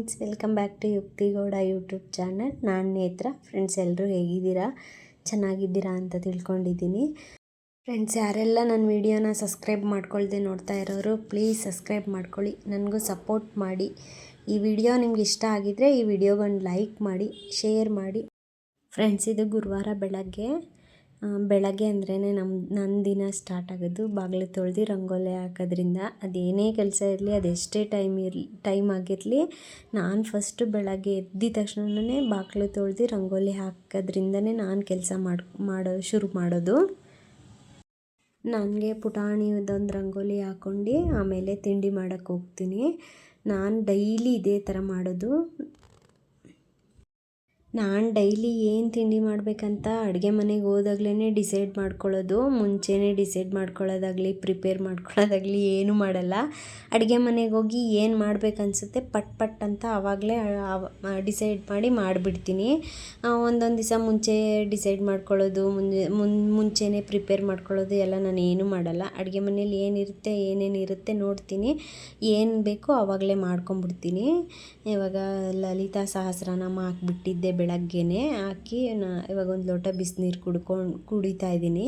Friends, welcome back to ಯುಕ್ತಿಗೌಡ YouTube channel. ನಾನು ನೇತ್ರ. Friends ಎಲ್ಲರೂ ಹೇಗಿದ್ದೀರಾ? ಚೆನ್ನಾಗಿದ್ದೀರಾ ಅಂತ ತಿಳ್ಕೊಂಡಿದ್ದೀನಿ. ಫ್ರೆಂಡ್ಸ್, ಯಾರೆಲ್ಲ ನನ್ನ ವಿಡಿಯೋನ ಸಬ್ಸ್ಕ್ರೈಬ್ ಮಾಡ್ಕೊಳ್ದೆ ನೋಡ್ತಾ ಇರೋರು ಪ್ಲೀಸ್ ಸಬ್ಸ್ಕ್ರೈಬ್ ಮಾಡ್ಕೊಳ್ಳಿ. ನನಗೂ ಸಪೋರ್ಟ್ ಮಾಡಿ. ಈ ವಿಡಿಯೋ ನಿಮ್ಗೆ ಇಷ್ಟ ಆಗಿದ್ದರೆ ಈ ವಿಡಿಯೋಗೊಂದು ಲೈಕ್ ಮಾಡಿ ಶೇರ್ ಮಾಡಿ. ಫ್ರೆಂಡ್ಸ್, ಇದು ಗುರುವಾರ ಬೆಳಗ್ಗೆ. ಬೆಳಗ್ಗೆ ಅಂದ್ರೇ ನಮ್ಮ ನನ್ನ ದಿನ ಸ್ಟಾರ್ಟ್ ಆಗೋದು. ಬಾಗಿಲು ತೊಳೆದು ರಂಗೋಲಿ ಹಾಕೋದ್ರಿಂದ ಅದೇನೇ ಕೆಲಸ ಇರಲಿ, ಅದೆಷ್ಟೇ ಟೈಮ್ ಇರಲಿ ಟೈಮ್ ಆಗಿರಲಿ, ನಾನು ಫಸ್ಟು ಬೆಳಗ್ಗೆ ಎದ್ದಿದ ತಕ್ಷಣನೇ ಬಾಗಿಲು ತೊಳೆದು ರಂಗೋಲಿ ಹಾಕೋದ್ರಿಂದನೇ ನಾನು ಕೆಲಸ ಮಾಡಿ, ಮಾಡೋ, ಶುರು ಮಾಡೋದು. ನನಗೆ ಪುಟಾಣಿದೊಂದು ರಂಗೋಲಿ ಹಾಕ್ಕೊಂಡು ಆಮೇಲೆ ತಿಂಡಿ ಮಾಡೋಕ್ಕೆ ಹೋಗ್ತೀನಿ. ನಾನು ಡೈಲಿ ಇದೇ ಥರ ಮಾಡೋದು. ನಾನು ಡೈಲಿ ಏನು ತಿಂಡಿ ಮಾಡಬೇಕಂತ ಅಡುಗೆ ಮನೆಗೆ ಹೋದಾಗ್ಲೇ ಡಿಸೈಡ್ ಮಾಡ್ಕೊಳ್ಳೋದು. ಮುಂಚೆನೇ ಡಿಸೈಡ್ ಮಾಡ್ಕೊಳ್ಳೋದಾಗಲಿ, ಪ್ರಿಪೇರ್ ಮಾಡ್ಕೊಳ್ಳೋದಾಗಲಿ ಏನೂ ಮಾಡಲ್ಲ. ಅಡುಗೆ ಮನೆಗೆ ಹೋಗಿ ಏನು ಮಾಡಬೇಕನ್ಸುತ್ತೆ ಪಟ್ ಪಟ್ ಅಂತ ಆವಾಗಲೇ ಡಿಸೈಡ್ ಮಾಡಿ ಮಾಡಿಬಿಡ್ತೀನಿ. ಒಂದೊಂದು ದಿವಸ ಮುಂಚೆ ಡಿಸೈಡ್ ಮಾಡ್ಕೊಳ್ಳೋದು ಮುನ್, ಮುಂಚೆನೇ ಪ್ರಿಪೇರ್ ಮಾಡ್ಕೊಳ್ಳೋದು ಎಲ್ಲ ನಾನು ಏನೂ ಮಾಡಲ್ಲ. ಅಡುಗೆ ಮನೇಲಿ ಏನಿರುತ್ತೆ, ಏನೇನು ಇರುತ್ತೆ ನೋಡ್ತೀನಿ. ಏನು ಬೇಕೋ ಆವಾಗಲೇ ಮಾಡ್ಕೊಂಬಿಡ್ತೀನಿ. ಇವಾಗ ಲಲಿತಾ ಸಹಸ್ರನಾಮ ಹಾಕ್ಬಿಟ್ಟಿದ್ದೆ ಬೆಳಗ್ಗೆನೇ ಹಾಕಿ ನಾ ಇವಾಗ ಒಂದು ಲೋಟ ಬಿಸಿನೀರು ಕುಡ್ಕೊಂಡು ಕುಡಿತಾ ಇದ್ದೀನಿ.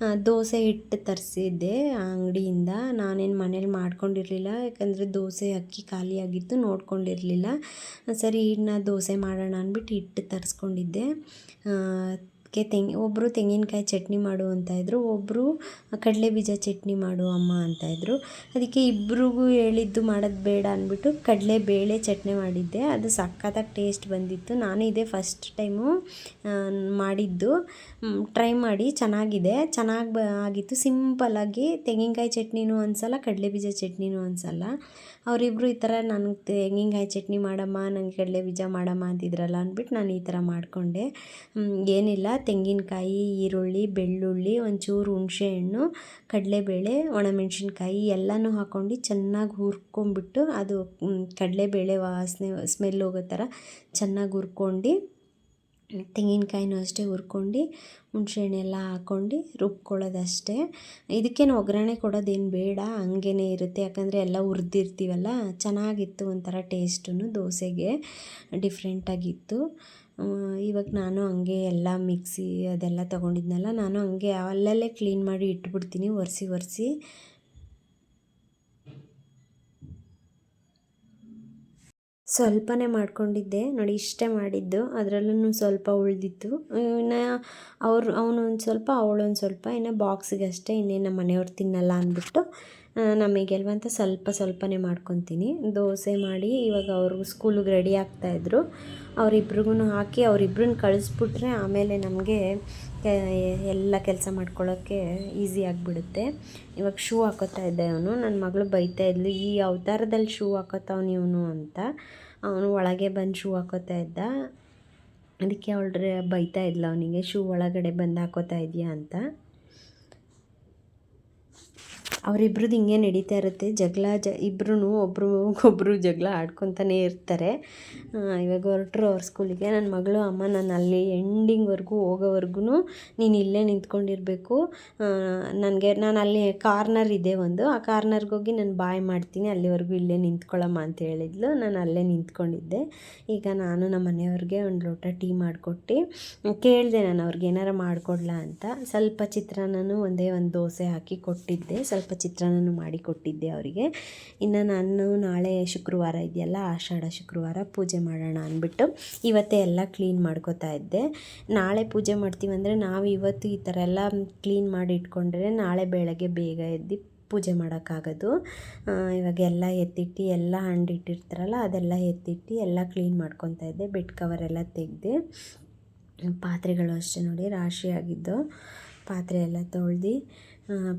ಆ, ದೋಸೆ ಹಿಟ್ಟು ತರಿಸಿದ್ದೆ ಅಂಗಡಿಯಿಂದ. ನಾನೇನು ಮನೇಲಿ ಮಾಡ್ಕೊಂಡಿರಲಿಲ್ಲ ಯಾಕಂದರೆ ದೋಸೆ ಅಕ್ಕಿ ಖಾಲಿಯಾಗಿತ್ತು ನೋಡ್ಕೊಂಡಿರಲಿಲ್ಲ. ಸರಿ ಇನ್ನು ದೋಸೆ ಮಾಡೋಣ ಅಂದ್ಬಿಟ್ಟು ಹಿಟ್ಟು ತರಿಸ್ಕೊಂಡಿದ್ದೆ. ಅದಕ್ಕೆ ತೆಂಗ್ ಒಬ್ಬರು ತೆಂಗಿನಕಾಯಿ ಚಟ್ನಿ ಮಾಡು ಅಂತ ಇದ್ದರು ಒಬ್ಬರು ಕಡಲೆ ಬೀಜ ಚಟ್ನಿ ಮಾಡು ಅಮ್ಮ ಅಂತ ಇದ್ದರು ಅದಕ್ಕೆ ಇಬ್ರಿಗೂ ಹೇಳಿದ್ದು ಮಾಡೋದು ಬೇಡ ಅಂದ್ಬಿಟ್ಟು ಕಡಲೆ ಬೇಳೆ ಚಟ್ನಿ ಮಾಡಿದ್ದೆ. ಅದು ಸಖತ್ತಾಗಿ ಟೇಸ್ಟ್ ಬಂದಿತ್ತು. ನಾನು ಇದೇ ಫಸ್ಟ್ ಟೈಮು ಮಾಡಿದ್ದು. ಟ್ರೈ ಮಾಡಿ ಚೆನ್ನಾಗಿದೆ. ಚೆನ್ನಾಗಿ ಬ, ಆಗಿತ್ತು. ಸಿಂಪಲ್ಲಾಗಿ ತೆಂಗಿನಕಾಯಿ ಚಟ್ನಿನೂ ಅನ್ಸಲ್ಲ ಕಡಲೆ ಬೀಜ ಚಟ್ನಿನೂ ಅನ್ಸಲ್ಲ ಅವರಿಬ್ಬರು ಈ ಥರ ನನಗೆ ತೆಂಗಿನಕಾಯಿ ಚಟ್ನಿ ಮಾಡಮ್ಮ ನನಗೆ ಕಡಲೆ ಬೀಜ ಮಾಡಮ್ಮ ಅಂತಿದ್ರಲ್ಲ ಅಂದ್ಬಿಟ್ಟು ನಾನು ಈ ಥರ ಮಾಡಿಕೊಂಡೆ. ಏನಿಲ್ಲ. ತೆಂಗಿನಕಾಯಿ, ಈರುಳ್ಳಿ, ಬೆಳ್ಳುಳ್ಳಿ, ಒಂಚೂರು ಹುಣಸೆಹಣ್ಣು, ಕಡಲೆಬೇಳೆ, ಒಣಮೆಣ್ಸಿನ್ಕಾಯಿ ಎಲ್ಲನೂ ಹಾಕ್ಕೊಂಡು ಚೆನ್ನಾಗಿ ಹುರ್ಕೊಂಬಿಟ್ಟು ಅದು ಕಡಲೆಬೇಳೆ ವಾಸನೆ, ಸ್ಮೆಲ್ ಹೋಗೋ ಥರ ಚೆನ್ನಾಗಿ ಹುರ್ಕೊಂಡು, ತೆಂಗಿನಕಾಯಿನೂ ಅಷ್ಟೇ ಹುರ್ಕೊಂಡು ಹುಣ್ಸೆಹಣ್ಣು ಎಲ್ಲ ಹಾಕ್ಕೊಂಡು ರುಬ್ಕೊಳ್ಳೋದಷ್ಟೇ. ಇದಕ್ಕೇನು ಒಗ್ಗರಣೆ ಕೊಡೋದೇನು ಬೇಡ ಹಂಗೇ ಇರುತ್ತೆ. ಯಾಕಂದರೆ ಎಲ್ಲ ಹುರಿದಿರ್ತೀವಲ್ಲ, ಚೆನ್ನಾಗಿತ್ತು ಒಂಥರ ಟೇಸ್ಟು ದೋಸೆಗೆ, ಡಿಫ್ರೆಂಟಾಗಿತ್ತು. ಇವಾಗ ನಾನು ಹಂಗೆ ಎಲ್ಲ ಮಿಕ್ಸಿ ಅದೆಲ್ಲ ತೊಗೊಂಡಿದ್ನಲ್ಲ, ನಾನು ಹಂಗೆ ಅಲ್ಲಲ್ಲೇ ಕ್ಲೀನ್ ಮಾಡಿ ಇಟ್ಬಿಡ್ತೀನಿ ಒರೆಸಿ ಒರೆಸಿ. ಸ್ವಲ್ಪನೇ ಮಾಡ್ಕೊಂಡಿದ್ದೆ, ನೋಡಿ ಇಷ್ಟೇ ಮಾಡಿದ್ದು, ಅದರಲ್ಲೂ ಸ್ವಲ್ಪ ಉಳಿದಿತ್ತು. ಇನ್ನು ಅವ್ರು ಅವನು ಒಂದು ಸ್ವಲ್ಪ, ಅವಳೊಂದು ಸ್ವಲ್ಪ, ಇನ್ನು ಬಾಕ್ಸಿಗೆ ಅಷ್ಟೇ, ಇನ್ನೇನು ನಮ್ಮ ಮನೆಯವ್ರು ತಿನ್ನಲ್ಲ ಅಂದ್ಬಿಟ್ಟು ಆ, ನಮಗೆಲ್ವ ಸ್ವಲ್ಪ ಸ್ವಲ್ಪನೇ ಮಾಡ್ಕೊತೀನಿ. ದೋಸೆ ಮಾಡಿ ಇವಾಗ ಅವರು ಸ್ಕೂಲಿಗೆ ರೆಡಿ ಆಗ್ತಾಯಿದ್ರು ಅವರಿಬ್ರಿಗೂ ಹಾಕಿ ಅವರಿಬ್ರನ್ನ ಕಳಿಸ್ಬಿಟ್ರೆ ಆಮೇಲೆ ನಮಗೆ ಎಲ್ಲ ಕೆಲಸ ಮಾಡ್ಕೊಳ್ಳೋಕ್ಕೆ ಈಸಿ ಆಗಿಬಿಡುತ್ತೆ. ಇವಾಗ ಶೂ ಹಾಕೋತಾ ಇದ್ದೆ ಅವನು. ನನ್ನ ಮಗಳು ಬೈತಾ ಇದ್ಲು ಈ ಅವತಾರದಲ್ಲಿ ಶೂ ಹಾಕೋತಾವ್ನು ಇವನು? ಅಂತ. ಅವನು ಒಳಗೆ ಬಂದು ಶೂ ಹಾಕೋತಾ ಇದ್ದ. ಅದಕ್ಕೆ ಅವಳ್ರೆ ಬೈತಾ ಇದ್ಲು ಅವನಿಗೆ ಶೂ ಒಳಗಡೆ ಬಂದು ಹಾಕೋತಾ ಇದೆಯಾ? ಅಂತ. ಅವರಿಬ್ರದ್ದು ಹಿಂಗೆ ನಡೀತಾ ಇರುತ್ತೆ. ಜಗಳ ಜ ಇಬ್ಬರೂ ಒಬ್ಬರು ಒಬ್ಬರು ಜಗಳ ಆಡ್ಕೊತಾನೆ ಇರ್ತಾರೆ. ಇವಾಗ ಹೊರಟ್ರು ಅವ್ರ ಸ್ಕೂಲಿಗೆ. ನನ್ನ ಮಗಳು, ಅಮ್ಮ ನಾನು ಅಲ್ಲಿ ಎಂಡಿಂಗ್ವರೆಗೂ ಹೋಗೋವರೆಗೂ ನೀನು ಇಲ್ಲೇ ನಿಂತ್ಕೊಂಡಿರಬೇಕು. ನನಗೆ, ನಾನು ಅಲ್ಲಿ ಕಾರ್ನರ್ ಇದೆ ಒಂದು. ಆ ಕಾರ್ನರ್ಗೆ ಹೋಗಿ ನಾನು ಬಾಯ್ ಮಾಡ್ತೀನಿ. ಅಲ್ಲಿವರೆಗೂ ಇಲ್ಲೇ ನಿಂತ್ಕೊಳ್ಳಮ್ಮ ಅಂತ ಹೇಳಿದ್ಲು. ನಾನು ಅಲ್ಲೇ ನಿಂತ್ಕೊಂಡಿದ್ದೆ. ಈಗ ನಾನು ನಮ್ಮ ಮನೆಯವ್ರಿಗೆ ಒಂದು ಲೋಟ ಟೀ ಮಾಡಿಕೊಟ್ಟು, ಕೇಳಿದೆ ನಾನು ಅವ್ರಿಗೆ ಏನಾರು ಮಾಡಿಕೊಡ್ಲಾ ಅಂತ. ಸ್ವಲ್ಪ ಚಿತ್ರಾನ್ನನೂ ಒಂದೇ ಒಂದು ದೋಸೆ ಹಾಕಿ ಕೊಟ್ಟಿದ್ದೆ. ಸ್ವಲ್ಪ ಚಿತ್ರಾನ್ನನೂ ಮಾಡಿ ಕೊಟ್ಟಿದ್ದೆ ಅವರಿಗೆ. ಇನ್ನು ನಾನು ನಾಳೆ ಶುಕ್ರವಾರ ಇದೆಯಲ್ಲ, ಆಷಾಢ ಶುಕ್ರವಾರ ಪೂಜೆ ಮಾಡೋಣ ಅಂದ್ಬಿಟ್ಟು ಇವತ್ತೇ ಎಲ್ಲ ಕ್ಲೀನ್ ಮಾಡ್ಕೋತಾ ಇದ್ದೆ. ನಾಳೆ ಪೂಜೆ ಮಾಡ್ತೀವಂದರೆ ನಾವು ಇವತ್ತು ಈ ಥರ ಎಲ್ಲ ಕ್ಲೀನ್ ಮಾಡಿ ಇಟ್ಕೊಂಡ್ರೆ ನಾಳೆ ಬೆಳಗ್ಗೆ ಬೇಗ ಎದ್ದು ಪೂಜೆ ಮಾಡೋಕ್ಕಾಗೋದು. ಇವಾಗ ಎಲ್ಲ ಎತ್ತಿಟ್ಟು ಎಲ್ಲ ಹಂಡಿಟ್ಟಿರ್ತಾರಲ್ಲ ಅದೆಲ್ಲ ಎತ್ತಿಟ್ಟು ಎಲ್ಲ ಕ್ಲೀನ್ ಮಾಡ್ಕೊತಾ ಇದ್ದೆ. ಬೆಡ್ ಕವರ್ ಎಲ್ಲ ತೆಗೆದು ಪಾತ್ರೆಗಳು ಅಷ್ಟೇ ನೋಡಿ, ರಾಶಿ ಆಗಿದ್ದು ಪಾತ್ರೆ ಎಲ್ಲ ತೊಳ್ದು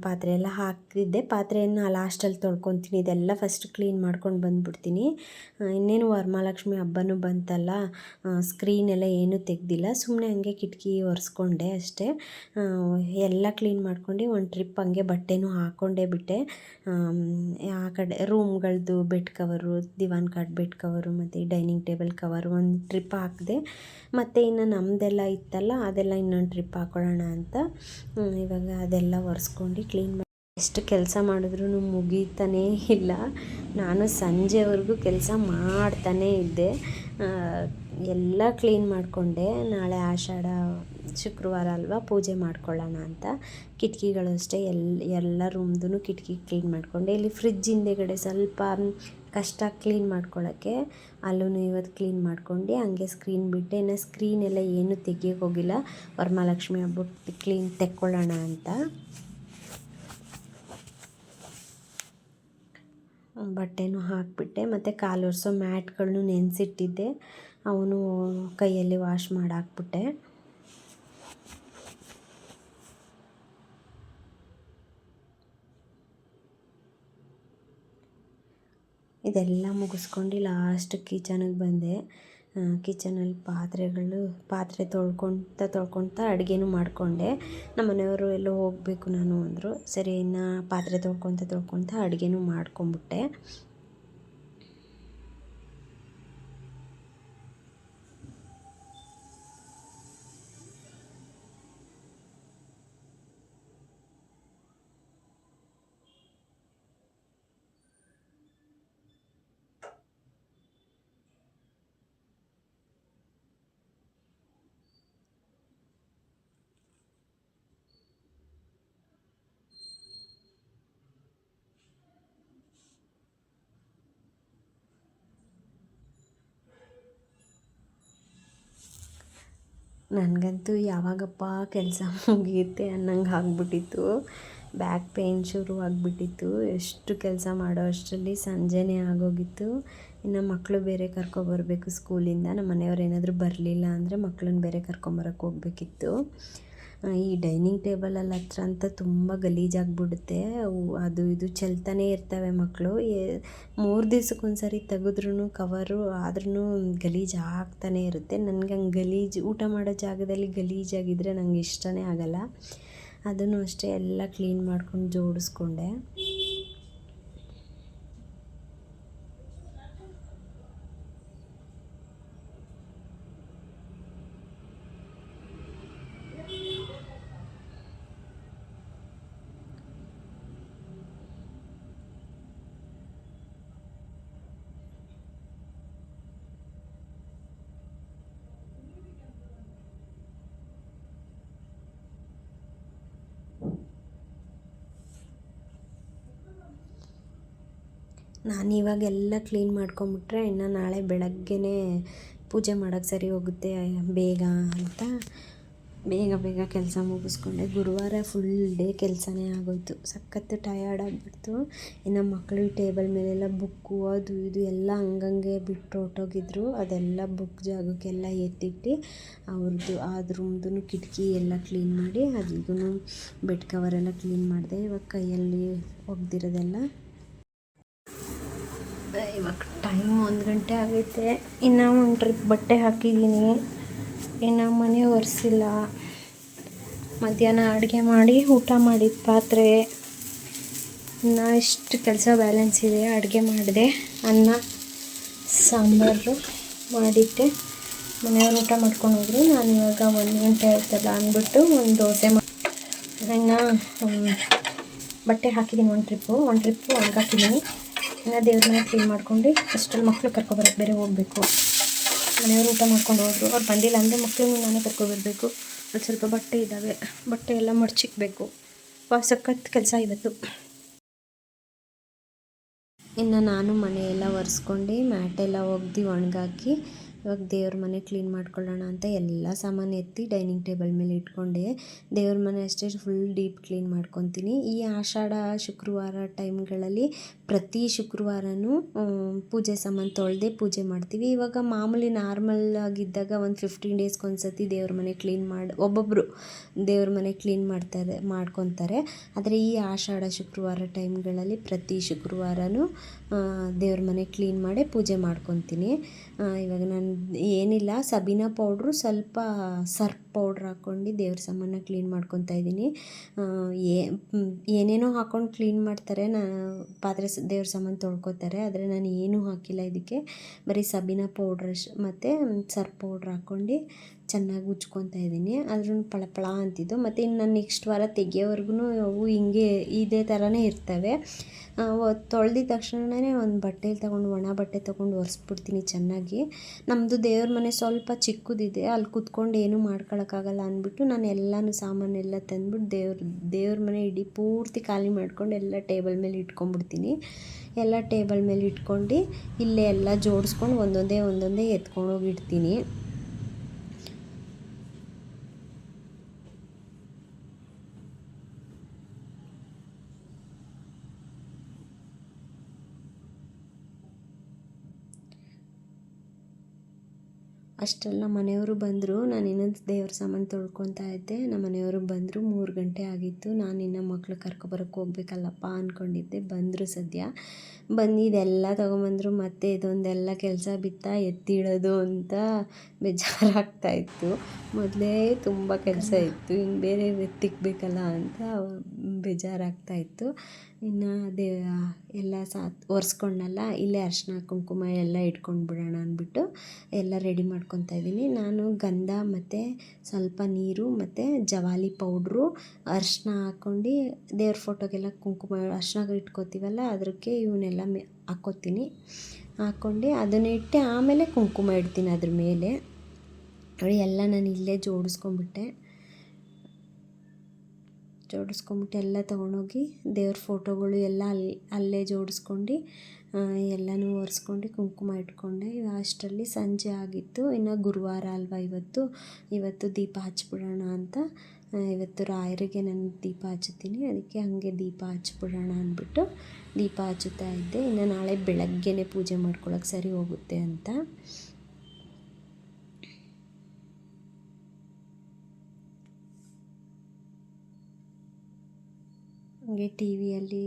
ಪಾತ್ರೆ ಎಲ್ಲ ಹಾಕಿದ್ದೆ ಪಾತ್ರೆಯನ್ನು ಲಾಸ್ಟಲ್ಲಿ ತೊಳ್ಕೊತೀನಿ. ಇದೆಲ್ಲ ಫಸ್ಟ್ ಕ್ಲೀನ್ ಮಾಡ್ಕೊಂಡು ಬಂದ್ಬಿಡ್ತೀನಿ. ಇನ್ನೇನು ವರಮಹಾಲಕ್ಷ್ಮಿ ಹಬ್ಬನೂ ಬಂತಲ್ಲ ಸ್ಕ್ರೀನ್ ಎಲ್ಲ ಏನೂ ತೆಗ್ದಿಲ್ಲ. ಸುಮ್ಮನೆ ಹಂಗೆ ಕಿಟಕಿ ಒರೆಸ್ಕೊಂಡೆ ಅಷ್ಟೇ. ಎಲ್ಲ ಕ್ಲೀನ್ ಮಾಡ್ಕೊಂಡು ಒಂದು ಟ್ರಿಪ್ ಹಂಗೆ ಬಟ್ಟೆನೂ ಹಾಕ್ಕೊಂಡೇ ಬಿಟ್ಟೆ. ಆ ಕಡೆ ರೂಮ್ಗಳದ್ದು ಬೆಡ್ ಕವರು ದಿವಾನ್ ಕಾಟ್ ಬೆಡ್ ಕವರು ಮತ್ತು ಡೈನಿಂಗ್ ಟೇಬಲ್ ಕವರು ಒಂದು ಟ್ರಿಪ್ ಹಾಕಿದೆ. ಮತ್ತು ಇನ್ನು ನಮ್ಮದೆಲ್ಲ ಇತ್ತಲ್ಲ, ಅದೆಲ್ಲ ಇನ್ನೊಂದು ಟ್ರಿಪ್ ಹಾಕೊಳ್ಳೋಣ ಅಂತ. ಇವಾಗ ಅದೆಲ್ಲ ಒರೆಸ್ಕೊಂಡು ಕ್ಲೀನ್ ಎಷ್ಟು ಕೆಲಸ ಮಾಡಿದ್ರೂ ಮುಗೀತಾನೇ ಇಲ್ಲ. ನಾನು ಸಂಜೆವರೆಗೂ ಕೆಲಸ ಮಾಡ್ತಾನೇ ಇದ್ದೆ. ಎಲ್ಲ ಕ್ಲೀನ್ ಮಾಡಿಕೊಂಡೆ. ನಾಳೆ ಆಷಾಢ ಶುಕ್ರವಾರ ಅಲ್ವಾ ಪೂಜೆ ಮಾಡ್ಕೊಳ್ಳೋಣ ಅಂತ. ಕಿಟಕಿಗಳು ಅಷ್ಟೇ ಎಲ್ಲ ಎಲ್ಲ ರೂಮ್ದೂ ಕಿಟಕಿ ಕ್ಲೀನ್ ಮಾಡಿಕೊಂಡೆ. ಇಲ್ಲಿ ಫ್ರಿಜ್ ಹಿಂದೆಗಡೆ ಸ್ವಲ್ಪ ಕಷ್ಟ ಕ್ಲೀನ್ ಮಾಡ್ಕೊಳ್ಳೋಕ್ಕೆ ಅಲ್ಲೂ ಇವತ್ತು ಕ್ಲೀನ್ ಮಾಡ್ಕೊಂಡು. ಹಂಗೆ ಸ್ಕ್ರೀನ್ ಬಿಟ್ಟೆ. ಇನ್ನು ಸ್ಕ್ರೀನ್ ಎಲ್ಲ ಏನೂ ತೆಗಿಯೋಕ್ಕೋಗಿಲ್ಲ ವರಮಹಾಲಕ್ಷ್ಮಿ ಹಬ್ಬಕ್ಕೆ ಕ್ಲೀನ್ ತೆಕ್ಕೊಳ್ಳೋಣ ಅಂತ. ಬಟ್ಟೆನೂ ಹಾಕಿಬಿಟ್ಟೆ, ಮತ್ತು ಕಾಲು ಒರೆಸೋ ಮ್ಯಾಟ್ಗಳನ್ನು ನೆನೆಸಿಟ್ಟಿದ್ದೆ. ಅವನು ಕೈಯಲ್ಲಿ ವಾಶ್ ಮಾಡಿ ಹಾಕ್ಬಿಟ್ಟೆ ಇದೆಲ್ಲ ಮುಗಿಸ್ಕೊಂಡು ಲಾಸ್ಟ್ ಕಿಚನಿಗೆ ಬಂದೆ. ಕಿಚನಲ್ಲಿ ಪಾತ್ರೆಗಳು, ಪಾತ್ರೆ ತೊಳ್ಕೊತ ತೊಳ್ಕೊತ ಅಡುಗೆನೂ ಮಾಡಿಕೊಂಡೆ. ನಮ್ಮ ಮನೆಯವರು ಎಲ್ಲೋ ಹೋಗಬೇಕು ನಾನು ಅಂದರು. ಸರಿ, ಇನ್ನು ಪಾತ್ರೆ ತೊಳ್ಕೊತ ತೊಳ್ಕೊತ ಅಡುಗೆನೂ ಮಾಡ್ಕೊಂಬಿಟ್ಟೆ. ನನಗಂತೂ ಯಾವಾಗಪ್ಪ ಕೆಲಸ ಮುಗಿಯುತ್ತೆ ಅನ್ನಂಗೆ ಆಗ್ಬಿಟ್ಟಿತ್ತು. ಬ್ಯಾಕ್ ಪೇಯ್ನ್ ಶುರು ಆಗಿಬಿಟ್ಟಿತ್ತು. ಎಷ್ಟು ಕೆಲಸ ಮಾಡೋ ಅಷ್ಟರಲ್ಲಿ ಸಂಜೆನೇ ಆಗೋಗಿತ್ತು. ಇನ್ನು ಮಕ್ಕಳು ಬೇರೆ ಕರ್ಕೊಬರಬೇಕು ಸ್ಕೂಲಿಂದ. ನಮ್ಮ ಮನೆಯವ್ರು ಏನಾದರೂ ಬರಲಿಲ್ಲ ಅಂದರೆ ಮಕ್ಕಳನ್ನ ಬೇರೆ ಕರ್ಕೊಂಬರಕ್ಕೆ ಹೋಗಬೇಕಿತ್ತು. ಈ ಡೈನಿಂಗ್ ಟೇಬಲಲ್ಲಿ ಹತ್ರ ಅಂತ ತುಂಬ ಗಲೀಜಾಗಿಬಿಡುತ್ತೆ. ಅದು ಇದು ಚೆಲ್ತಾನೆ ಇರ್ತವೆ ಮಕ್ಕಳು ಮೂರು ದಿವ್ಸಕ್ಕೊಂದ್ಸರಿ ಸರಿ ತೆಗೆದ್ರೂ ಕವರು ಆದ್ರೂ ಗಲೀಜು ಆಗ್ತಾನೆ ಇರುತ್ತೆ. ನನಗೆ ಹಂಗೆ ಗಲೀಜು, ಊಟ ಮಾಡೋ ಜಾಗದಲ್ಲಿ ಗಲೀಜಾಗಿದ್ದರೆ ನನಗೆ ಇಷ್ಟನೇ ಆಗಲ್ಲ. ಅದನ್ನು ಅಷ್ಟೇ ಎಲ್ಲ ಕ್ಲೀನ್ ಮಾಡ್ಕೊಂಡು ಜೋಡಿಸ್ಕೊಂಡೆ. ನಾನು ಇವಾಗೆಲ್ಲ ಕ್ಲೀನ್ ಮಾಡ್ಕೊಂಬಿಟ್ರೆ ಇನ್ನು ನಾಳೆ ಬೆಳಗ್ಗೆನೇ ಪೂಜೆ ಮಾಡೋಕ್ಕೆ ಸರಿ ಹೋಗುತ್ತೆ, ಬೇಗ ಅಂತ. ಬೇಗ ಬೇಗ ಕೆಲಸ ಮುಗಿಸ್ಕೊಂಡೆ. ಗುರುವಾರ ಫುಲ್ ಡೇ ಕೆಲಸನೇ ಆಗೋಯ್ತು. ಸಖತ್ತು ಟಯರ್ಡ್ ಆಗಿಬಿಡ್ತು. ಇನ್ನು ಮಕ್ಕಳು ಟೇಬಲ್ ಮೇಲೆಲ್ಲ ಬುಕ್ಕು ಅದು ಇದು ಎಲ್ಲ ಹಂಗಂಗೆ ಬಿಟ್ಟು ಹೊರ್ಟೋಗಿದ್ರು. ಅದೆಲ್ಲ ಬುಕ್ ಜಾಗಕ್ಕೆಲ್ಲ ಎತ್ತಿಟ್ಟು ಅವ್ರದ್ದು ಅದು ರೂಮ್ದು ಕಿಟಕಿ ಎಲ್ಲ ಕ್ಲೀನ್ ಮಾಡಿ ಅದಿಗೂ ಬೆಡ್ ಕವರೆಲ್ಲ ಕ್ಲೀನ್ ಮಾಡಿದೆ. ಇವಾಗ ಕೈಯಲ್ಲಿ ಒಗ್ದಿರೋದೆಲ್ಲ ಇವಾಗ ಟೈಮ್ ಒಂದು ಗಂಟೆ ಆಗೈತೆ. ಇನ್ನು ಒಂದು ಟ್ರಿಪ್ ಬಟ್ಟೆ ಹಾಕಿದ್ದೀನಿ ಇನ್ನು ಮನೆ ಒರೆಸಿಲ್ಲ. ಮಧ್ಯಾಹ್ನ ಅಡುಗೆ ಮಾಡಿ ಊಟ ಮಾಡಿದ ಪಾತ್ರೆ. ಇನ್ನು ಇಷ್ಟು ಕೆಲಸ ಬ್ಯಾಲೆನ್ಸ್ ಇದೆ. ಅಡುಗೆ ಮಾಡಿದೆ. ಅನ್ನ, ಸಾಂಬಾರು ಮಾಡಿಟ್ಟೆ ಮನೆಯವ್ರು ಊಟ ಮಾಡ್ಕೊಂಡು ಹೋದ್ರು. ನಾನು ಇವಾಗ ಒಂದು ಗಂಟೆ ಆಯ್ತಲ್ಲ ಅಂದ್ಬಿಟ್ಟು ಒಂದು ದೋಸೆ ಮಾಡಿ ಇನ್ನು ಬಟ್ಟೆ ಹಾಕಿದ್ದೀನಿ ಒಂದು ಟ್ರಿಪ್ಪು ಒಂದು ಟ್ರಿಪ್ಪು ಒಣಗಾಕಿದ್ದೀನಿ ಇನ್ನು ದೇವ್ರ ಮನೆ ಕ್ಲೀನ್ ಮಾಡ್ಕೊಂಡು ಅಷ್ಟರಲ್ಲಿ ಮಕ್ಕಳು ಕರ್ಕೊಬರಕ್ಕೆ ಬೇರೆ ಹೋಗಬೇಕು. ಮನೆಯವರು ಊಟ ಮಾಡ್ಕೊಂಡು ಹೋದ್ರು. ಅವ್ರು ಬಂದಿಲ್ಲ ಅಂದರೆ ಮಕ್ಕಳನ್ನು ನಾನೇ ಕರ್ಕೊಬರಬೇಕು. ಅದು ಸ್ವಲ್ಪ ಬಟ್ಟೆ ಇದ್ದಾವೆ ಬಟ್ಟೆ ಎಲ್ಲ ಮಡ್ಚಿಕ್ಬೇಕು. ಸಖತ್ ಕೆಲಸ ಇವತ್ತು. ಇನ್ನು ನಾನು ಮನೆಯೆಲ್ಲ ಒರೆಸ್ಕೊಂಡು ಮ್ಯಾಟೆಲ್ಲ ಒಗ್ದು ಒಣಗಾಕಿ ಇವಾಗ ದೇವ್ರ ಮನೆ ಕ್ಲೀನ್ ಮಾಡ್ಕೊಳ್ಳೋಣ ಅಂತ ಎಲ್ಲ ಸಾಮಾನು ಎತ್ತಿ ಡೈನಿಂಗ್ ಟೇಬಲ್ ಮೇಲೆ ಇಟ್ಕೊಂಡೆ. ದೇವ್ರ ಮನೆ ಅಷ್ಟೇ ಫುಲ್ ಡೀಪ್ ಕ್ಲೀನ್ ಮಾಡ್ಕೊತೀನಿ. ಈ ಆಷಾಢ, ಶುಕ್ರವಾರ ಟೈಮ್ಗಳಲ್ಲಿ ಪ್ರತಿ ಶುಕ್ರವಾರನೂ ಪೂಜೆ ಸಾಮಾನು ತೊಳೆದೇ ಪೂಜೆ ಮಾಡ್ತೀವಿ. ಇವಾಗ ಮಾಮೂಲಿ ನಾರ್ಮಲ್ ಆಗಿದ್ದಾಗ ಒಂದು ಫಿಫ್ಟೀನ್ ಡೇಸ್ಗೆ ಒಂದು ಸತಿ ದೇವ್ರ ಮನೆ ಕ್ಲೀನ್ ಮಾಡಿ ಒಬ್ಬೊಬ್ಬರು ದೇವ್ರ ಮನೆ ಕ್ಲೀನ್ ಮಾಡ್ತಾರೆ, ಮಾಡ್ಕೊತಾರೆ. ಆದರೆ ಈ ಆಷಾಢ, ಶುಕ್ರವಾರ ಟೈಮ್ಗಳಲ್ಲಿ ಪ್ರತಿ ಶುಕ್ರವಾರನೂ ದೇವ್ರ ಮನೆ ಕ್ಲೀನ್ ಮಾಡಿ ಪೂಜೆ ಮಾಡ್ಕೊತೀನಿ. ಇವಾಗ ನಾನು ಏನಿಲ್ಲ ಸಬೀನಾ ಪೌಡ್ರು ಸ್ವಲ್ಪ ಸರ್ಪ್ ಪೌಡ್ರ್ ಹಾಕ್ಕೊಂಡು ದೇವ್ರ ಸಾಮಾನ ಕ್ಲೀನ್ ಮಾಡ್ಕೊತಾ ಇದ್ದೀನಿ. ಏನೇನೋ ಹಾಕ್ಕೊಂಡು ಕ್ಲೀನ್ ಮಾಡ್ತಾರೆ. ನಾ ಪಾತ್ರೆ ದೇವ್ರ ಸಾಮಾನು ತೊಳ್ಕೊತಾರೆ. ಆದರೆ ನಾನು ಏನೂ ಹಾಕಿಲ್ಲ ಇದಕ್ಕೆ. ಬರೀ ಸಬೀನ ಪೌಡ್ರ್ ಮತ್ತು ಸರ್ಪ್ ಪೌಡ್ರ್ ಹಾಕ್ಕೊಂಡು ಚೆನ್ನಾಗಿ ಉಜ್ಕೊತಾ ಇದ್ದೀನಿ. ಅದ್ರೂ ಪಳಪಳ ಪಳ ಅಂತಿದ್ದು. ಮತ್ತು ಇನ್ನು ನಾನು ನೆಕ್ಸ್ಟ್ ವಾರ ತೆಗಿಯೋವರೆಗೂ ಅವು ಹಿಂಗೆ ಇದೇ ಥರನೇ ಇರ್ತವೆ. ತೊಳ್ದಿದ ತಕ್ಷಣವೇ ಒಂದು ಬಟ್ಟೆಲಿ ತೊಗೊಂಡು, ಒಣ ಬಟ್ಟೆ ತೊಗೊಂಡು ಒರೆಸ್ಬಿಡ್ತೀನಿ ಚೆನ್ನಾಗಿ. ನಮ್ಮದು ದೇವ್ರ ಮನೆ ಸ್ವಲ್ಪ ಚಿಕ್ಕದಿದೆ. ಅಲ್ಲಿ ಕುತ್ಕೊಂಡು ಏನೂ ಮಾಡ್ಕೊಳಕ್ಕಾಗಲ್ಲ ಅಂದ್ಬಿಟ್ಟು ನಾನು ಎಲ್ಲನೂ ಸಾಮಾನೆಲ್ಲ ತಂದ್ಬಿಟ್ಟು ದೇವ್ರ ದೇವ್ರ ಮನೆ ಇಡೀ ಪೂರ್ತಿ ಖಾಲಿ ಮಾಡ್ಕೊಂಡು ಎಲ್ಲ ಟೇಬಲ್ ಮೇಲೆ ಇಟ್ಕೊಂಡ್ಬಿಡ್ತೀನಿ. ಎಲ್ಲ ಟೇಬಲ್ ಮೇಲೆ ಇಟ್ಕೊಂಡು ಇಲ್ಲೇ ಎಲ್ಲ ಜೋಡಿಸ್ಕೊಂಡು ಒಂದೊಂದೇ ಒಂದೊಂದೇ ಎತ್ಕೊಂಡೋಗಿ ಇಡ್ತೀನಿ ಅಷ್ಟರಲ್ಲಿ ಮನೆಯವರು ಬಂದರು. ನಾನು ಇನ್ನೊಂದು ದೇವ್ರ ಸಾಮಾನು ತೊಳ್ಕೊತಾ ಇದ್ದೆ. ನಮ್ಮ ಮನೆಯವರು ಬಂದರು. ಮೂರು ಗಂಟೆ ಆಗಿತ್ತು. ನಾನು ಇನ್ನು ಮಕ್ಳು ಕರ್ಕೊಬರಕ್ಕೆ ಹೋಗ್ಬೇಕಲ್ಲಪ್ಪ ಅಂದ್ಕೊಂಡಿದ್ದೆ ಬಂದರು ಸದ್ಯ. ಬಂದು ಇದೆಲ್ಲ ತೊಗೊಂಬಂದರು. ಮತ್ತೆ ಇದೊಂದೆಲ್ಲ ಕೆಲಸ ಬಿತ್ತ ಎತ್ತಿಡೋದು ಅಂತ ಬೇಜಾರಾಗ್ತಾ ಇತ್ತು. ಮೊದಲೇ ತುಂಬ ಕೆಲಸ ಇತ್ತು. ಇನ್ನು ಬೇರೆ ಎತ್ತಿಕ್ಬೇಕಲ್ಲ ಅಂತ ಬೇಜಾರಾಗ್ತಾಯಿತ್ತು ಇನ್ನು ಅದೇ ಎಲ್ಲ ಸಾತ್, ಒರೆಸ್ಕೊಂಡ್ನಲ್ಲ, ಇಲ್ಲೇ ಅರಿಶಿನ ಕುಂಕುಮ ಎಲ್ಲ ಇಟ್ಕೊಂಡು ಬಿಡೋಣ ಅಂದ್ಬಿಟ್ಟು ಎಲ್ಲ ರೆಡಿ ಮಾಡ್ಕೊತಾ ಇದ್ದೀನಿ. ನಾನು ಗಂಧ ಮತ್ತು ಸ್ವಲ್ಪ ನೀರು ಮತ್ತು ಜವಾಲಿ ಪೌಡ್ರು ಅರಿಶಿನ ಹಾಕ್ಕೊಂಡು ದೇವ್ರ ಫೋಟೋಗೆಲ್ಲ ಕುಂಕುಮ ಅರಿಶಿನ ಇಟ್ಕೋತೀವಲ್ಲ ಅದಕ್ಕೆ ಇವನ್ನೆಲ್ಲ ಮೆ, ಹಾಕ್ಕೋತೀನಿ. ಹಾಕ್ಕೊಂಡು ಅದನ್ನು ಇಟ್ಟು ಆಮೇಲೆ ಕುಂಕುಮ ಇಡ್ತೀನಿ ಅದ್ರ ಮೇಲೆ. ಎಲ್ಲ ನಾನು ಇಲ್ಲೇ ಜೋಡಿಸ್ಕೊಂಬಿಟ್ಟೆ ಜೋಡಿಸ್ಕೊಂಬಿಟ್ಟು ಎಲ್ಲ ತೊಗೊಂಡೋಗಿ ದೇವ್ರ ಫೋಟೋಗಳು ಎಲ್ಲ ಅಲ್ಲಿ ಅಲ್ಲೇ ಜೋಡಿಸ್ಕೊಂಡು ಎಲ್ಲನೂ ಒರೆಸ್ಕೊಂಡು ಕುಂಕುಮ ಇಟ್ಕೊಂಡೆ. ಅಷ್ಟರಲ್ಲಿ ಸಂಜೆ ಆಗಿತ್ತು. ಇನ್ನು ಗುರುವಾರ ಅಲ್ವಾ ಇವತ್ತು? ಇವತ್ತು ದೀಪ ಹಚ್ಬಿಡೋಣ ಅಂತ ಇವತ್ತು ರಾಯರಿಗೆ ನಾನು ದೀಪ ಹಚ್ಚುತ್ತೀನಿ. ಅದಕ್ಕೆ ಹಾಗೆ ದೀಪ ಹಚ್ಬಿಡೋಣ ಅಂದ್ಬಿಟ್ಟು ದೀಪ ಹಚ್ಚುತ್ತಾ ಇದ್ದೆ. ಇನ್ನು ನಾಳೆ ಬೆಳಗ್ಗೆನೇ ಪೂಜೆ ಮಾಡ್ಕೊಳಕ್ಕೆ ಸರಿ ಹೋಗುತ್ತೆ ಅಂತ. ಹಾಗೆ ಟಿ ವಿಯಲ್ಲಿ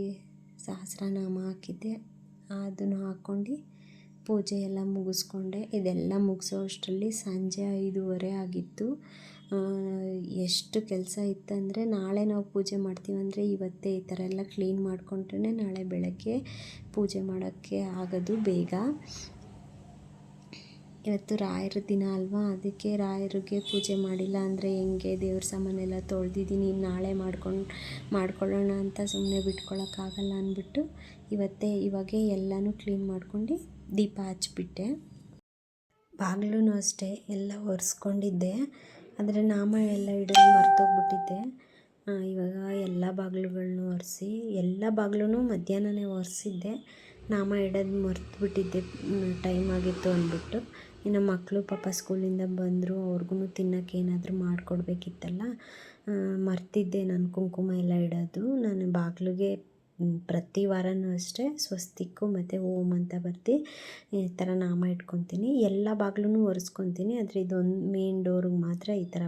ಸಹಸ್ರನಾಮ ಹಾಕಿದ್ದೆ. ಅದನ್ನು ಹಾಕ್ಕೊಂಡು ಪೂಜೆ ಎಲ್ಲ ಮುಗಿಸ್ಕೊಂಡೆ. ಇದೆಲ್ಲ ಮುಗಿಸೋ ಅಷ್ಟರಲ್ಲಿ ಸಂಜೆ ಐದೂವರೆ ಆಗಿತ್ತು. ಎಷ್ಟು ಕೆಲಸ ಇತ್ತಂದರೆ ನಾಳೆ ನಾವು ಪೂಜೆ ಮಾಡ್ತೀವಂದರೆ ಇವತ್ತೇ ಈ ಥರ ಎಲ್ಲ ಕ್ಲೀನ್ ಮಾಡಿಕೊಂಡ್ರೆ ನಾಳೆ ಬೆಳಗ್ಗೆ ಪೂಜೆ ಮಾಡೋಕ್ಕೆ ಆಗೋದು ಬೇಗ. ಇವತ್ತು ರಾಯರ ದಿನ ಅಲ್ವಾ? ಅದಕ್ಕೆ ರಾಯರಿಗೆ ಪೂಜೆ ಮಾಡಿಲ್ಲ ಅಂದರೆ ಹೆಂಗೆ? ದೇವ್ರ ಸಾಮಾನೆಲ್ಲ ತೊಳೆದಿದ್ದೀನಿ ನಾಳೆ ಮಾಡ್ಕೊಂಡು, ಮಾಡ್ಕೊಳ್ಳೋಣ ಅಂತ ಸುಮ್ಮನೆ ಬಿಟ್ಕೊಳ್ಳೋಕ್ಕಾಗಲ್ಲ ಅಂದ್ಬಿಟ್ಟು ಇವತ್ತೇ ಇವಾಗೆ ಎಲ್ಲನೂ ಕ್ಲೀನ್ ಮಾಡ್ಕೊಂಡು ದೀಪ ಹಚ್ಬಿಟ್ಟೆ ಬಾಗಿಲೂ ಅಷ್ಟೇ, ಎಲ್ಲ ಒರೆಸ್ಕೊಂಡಿದ್ದೆ. ಆದರೆ ನಾಮ ಎಲ್ಲ ಇಡೋದು ಮರ್ತೋಗ್ಬಿಟ್ಟಿದ್ದೆ. ಇವಾಗ ಎಲ್ಲ ಬಾಗಿಲುಗಳನ್ನೂ ಒರೆಸಿ, ಎಲ್ಲ ಬಾಗಿಲೂ ಮಧ್ಯಾಹ್ನನೇ ಒರೆಸಿದ್ದೆ. ನಾಮ ಇಡೋದು ಮರ್ತುಬಿಟ್ಟಿದ್ದೆ ಟೈಮ್ ಆಗಿತ್ತು ಅಂದ್ಬಿಟ್ಟು. ಇನ್ನು ಮಕ್ಕಳು ಪಾಪ ಸ್ಕೂಲಿಂದ ಬಂದರು ಅವ್ರಿಗೂ ತಿನ್ನೋಕೆ ಏನಾದರೂ ಮಾಡಿಕೊಡ್ಬೇಕಿತ್ತಲ್ಲ ಮರ್ತಿದ್ದೆ ನಾನು ಕುಂಕುಮ ಎಲ್ಲ ಇಡೋದು. ನಾನು ಬಾಗಿಲಿಗೆ ಪ್ರತಿ ವಾರವೂ ಅಷ್ಟೇ ಸ್ವಸ್ತಿಕ್ಕು ಮತ್ತು ಓಮ್ ಅಂತ ಬರ್ದು ಈ ಥರ ನಾಮ ಇಟ್ಕೊತೀನಿ. ಎಲ್ಲ ಬಾಗಿಲೂ ಒರೆಸ್ಕೊತೀನಿ, ಆದರೆ ಇದೊಂದು ಮೇನ್ ಡೋರಿಗೆ ಮಾತ್ರ ಈ ಥರ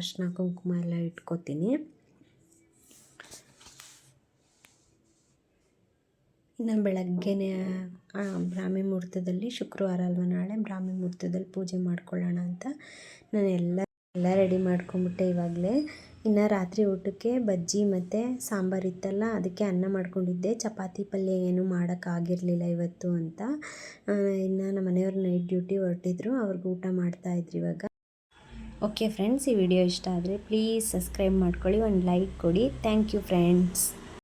ಅರ್ಶಿನ ಕುಂಕುಮ ಎಲ್ಲ ಇಟ್ಕೊತೀನಿ. ಇನ್ನು ಬೆಳಗ್ಗೆನೇ ಬ್ರಾಹ್ಮಿ ಮುಹೂರ್ತದಲ್ಲಿ ಶುಕ್ರವಾರ ಅಲ್ವ ನಾಳೆ? ಬ್ರಾಹ್ಮಿ ಮುಹೂರ್ತದಲ್ಲಿ ಪೂಜೆ ಮಾಡ್ಕೊಳ್ಳೋಣ ಅಂತ ನಾನು ಎಲ್ಲ ಎಲ್ಲ ರೆಡಿ ಮಾಡ್ಕೊಂಬಿಟ್ಟೆ ಇವಾಗಲೇ. ಇನ್ನು ರಾತ್ರಿ ಊಟಕ್ಕೆ ಬಜ್ಜಿ ಮತ್ತು ಸಾಂಬಾರು ಇತ್ತಲ್ಲ, ಅದಕ್ಕೆ ಅನ್ನ ಮಾಡ್ಕೊಂಡಿದ್ದೆ. ಚಪಾತಿ ಪಲ್ಯ ಏನೂ ಮಾಡೋಕ್ಕಾಗಿರಲಿಲ್ಲ ಇವತ್ತು ಅಂತ. ಇನ್ನು ನಮ್ಮ ಮನೆಯವ್ರು ನೈಟ್ ಡ್ಯೂಟಿ ಹೊರಟಿದ್ರು, ಅವ್ರಿಗೆ ಊಟ ಮಾಡ್ತಾಯಿದ್ರು ಇವಾಗ. ಓಕೆ ಫ್ರೆಂಡ್ಸ್ ಈ ವಿಡಿಯೋ ಇಷ್ಟ ಆದರೆ ಪ್ಲೀಸ್ ಸಬ್ಸ್ಕ್ರೈಬ್ ಮಾಡ್ಕೊಳ್ಳಿ, ಒಂದು ಲೈಕ್ ಕೊಡಿ. Thank you friends